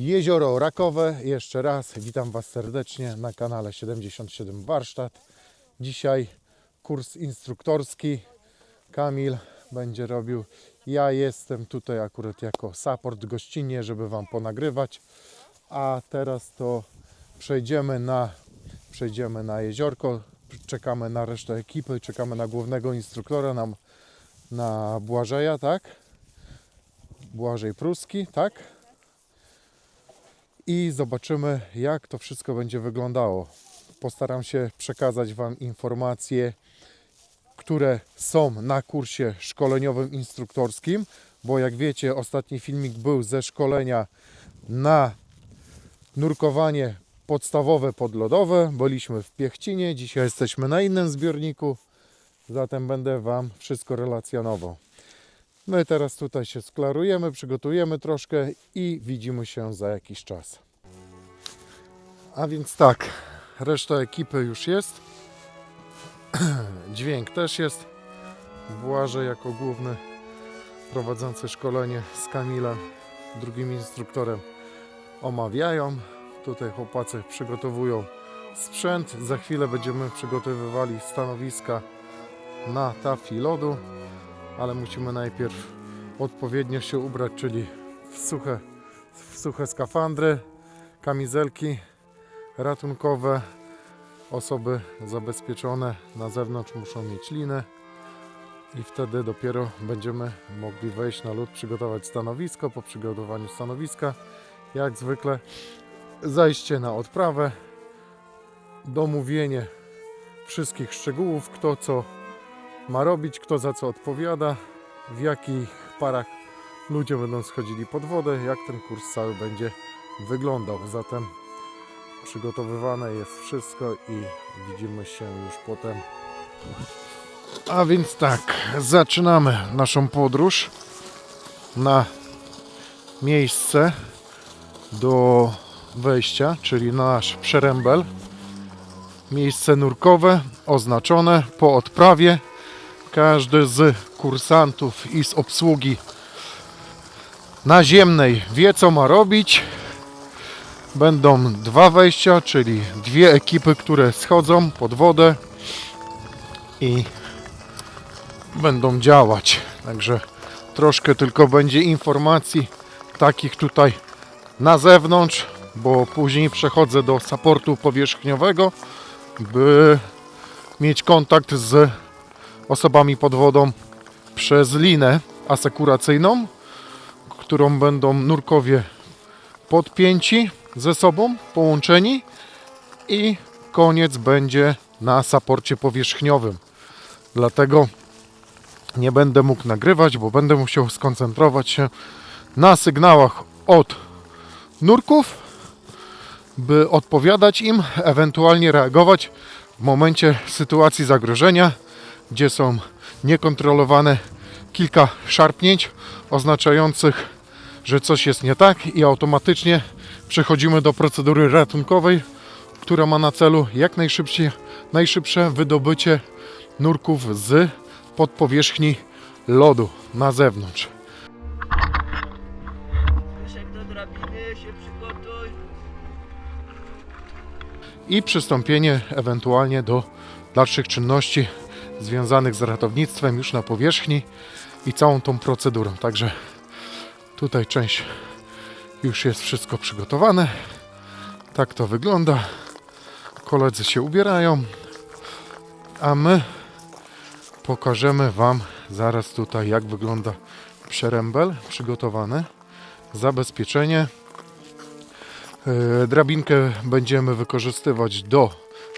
Jezioro Rakowe. Jeszcze raz witam Was serdecznie na kanale 77 Warsztat. Dzisiaj kurs instruktorski. Kamil będzie robił. Ja jestem tutaj akurat jako support gościnnie, żeby Wam ponagrywać. A teraz to przejdziemy na, przejdziemy na jeziorko. Czekamy na resztę ekipy, czekamy na głównego instruktora, na, na Błażeja, tak? Błażej Pruski, tak? I zobaczymy, jak to wszystko będzie wyglądało. Postaram się przekazać Wam informacje, które są na kursie szkoleniowym instruktorskim, bo jak wiecie, ostatni filmik był ze szkolenia na nurkowanie podstawowe podlodowe. Byliśmy w Piechcinie, dzisiaj jesteśmy na innym zbiorniku, zatem będę Wam wszystko relacjonował. My teraz tutaj się sklarujemy, przygotujemy troszkę i widzimy się za jakiś czas. A więc tak, reszta ekipy już jest. Dźwięk też jest. Błażej jako główny prowadzący szkolenie z Kamilem, drugim instruktorem omawiają. Tutaj chłopacy przygotowują sprzęt. Za chwilę będziemy przygotowywali stanowiska na tafli lodu, ale musimy najpierw odpowiednio się ubrać, czyli w suche, w suche skafandry, kamizelki ratunkowe. Osoby zabezpieczone na zewnątrz muszą mieć linę i wtedy dopiero będziemy mogli wejść na lód, przygotować stanowisko. Po przygotowaniu stanowiska, jak zwykle, zajście na odprawę, domówienie wszystkich szczegółów, kto co ma robić, kto za co odpowiada, w jakich parach ludzie będą schodzili pod wodę, jak ten kurs cały będzie wyglądał. Zatem przygotowywane jest wszystko i widzimy się już potem. A więc tak, zaczynamy naszą podróż na miejsce do wejścia, czyli nasz przerębel. Miejsce nurkowe oznaczone po odprawie. Każdy z kursantów i z obsługi naziemnej wie co ma robić. Będą dwa wejścia, czyli dwie ekipy, które schodzą pod wodę i będą działać. Także troszkę tylko będzie informacji takich tutaj na zewnątrz, bo później przechodzę do supportu powierzchniowego, by mieć kontakt z osobami pod wodą przez linę asekuracyjną, którą będą nurkowie podpięci ze sobą, połączeni i koniec będzie na saporcie powierzchniowym. Dlatego nie będę mógł nagrywać, bo będę musiał skoncentrować się na sygnałach od nurków, by odpowiadać im, ewentualnie reagować w momencie sytuacji zagrożenia, gdzie są niekontrolowane kilka szarpnięć oznaczających, że coś jest nie tak i automatycznie przechodzimy do procedury ratunkowej, która ma na celu jak najszybciej, najszybsze wydobycie nurków z pod powierzchni lodu na zewnątrz. I przystąpienie ewentualnie do dalszych czynności związanych z ratownictwem już na powierzchni i całą tą procedurą. Także tutaj część już jest wszystko przygotowane. Tak to wygląda. Koledzy się ubierają, a my pokażemy Wam zaraz tutaj jak wygląda przerębel przygotowany, zabezpieczenie. E, Drabinkę będziemy wykorzystywać do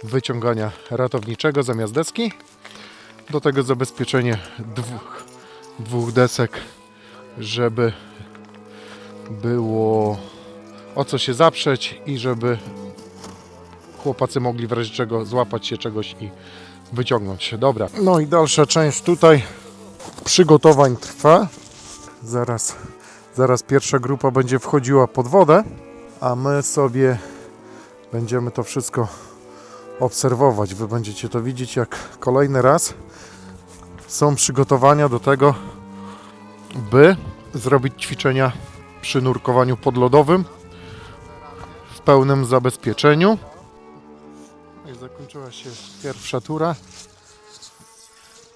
wyciągania ratowniczego zamiast deski. Do tego zabezpieczenie dwóch, dwóch desek, żeby było o co się zaprzeć i żeby chłopacy mogli w razie czego złapać się czegoś i wyciągnąć się. Dobra. No i dalsza część tutaj przygotowań trwa. Zaraz, zaraz pierwsza grupa będzie wchodziła pod wodę a my sobie będziemy to wszystko obserwować. Wy będziecie to widzieć, jak kolejny raz są przygotowania do tego, by zrobić ćwiczenia przy nurkowaniu podlodowym pełnym zabezpieczeniu. No I zakończyła się pierwsza tura.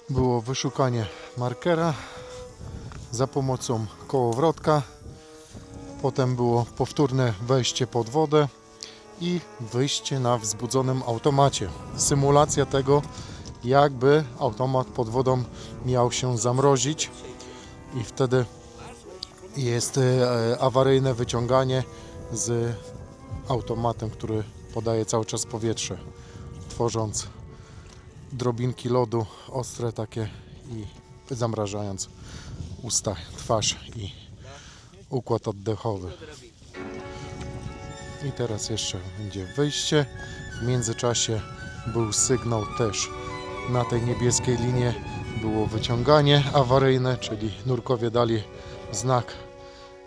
Było wyszukanie markera za pomocą kołowrotka. Potem było powtórne wejście pod wodę i wyjście na wzbudzonym automacie. Symulacja tego, jakby automat pod wodą miał się zamrozić i wtedy jest e, awaryjne wyciąganie z automatem, który podaje cały czas powietrze, tworząc drobinki lodu ostre takie i zamrażając usta, twarz i układ oddechowy. I teraz jeszcze będzie wyjście. W międzyczasie był sygnał też na tej niebieskiej linie było wyciąganie awaryjne, czyli nurkowie dali znak,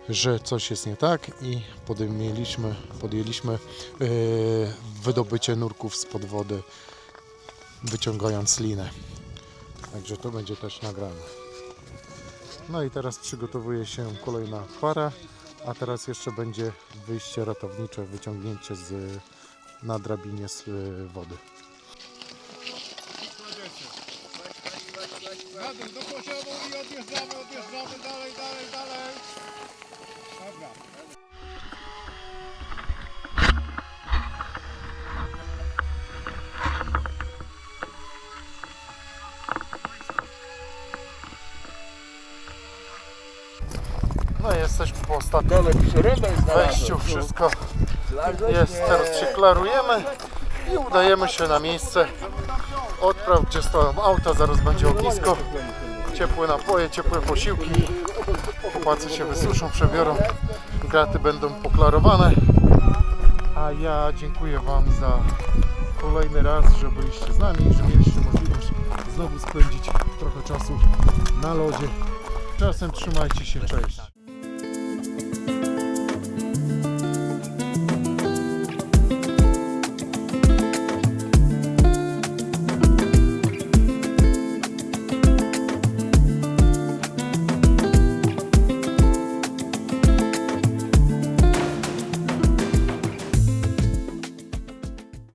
że coś jest nie tak i podjęliśmy, podjęliśmy yy, wydobycie nurków spod wody, wyciągając linę. Także to będzie też nagrane. No i teraz przygotowuje się kolejna para, a teraz jeszcze będzie wyjście ratownicze, wyciągnięcie z, na drabinie z y, wody. Dół, do poziomu i odjeżdżamy, odjeżdżamy dalej, dalej, dalej. Dobra. Jesteśmy po ostatnim wejściu, wszystko jest, teraz się klarujemy i udajemy się na miejsce. Odpraw, gdzie stoją auta, zaraz będzie ognisko, ciepłe napoje, ciepłe posiłki, chłopacy się wysuszą, przebiorą, graty będą poklarowane, a ja dziękuję Wam za kolejny raz, że byliście z nami, że mieliście możliwość znowu spędzić trochę czasu na lodzie. Czasem trzymajcie się, cześć.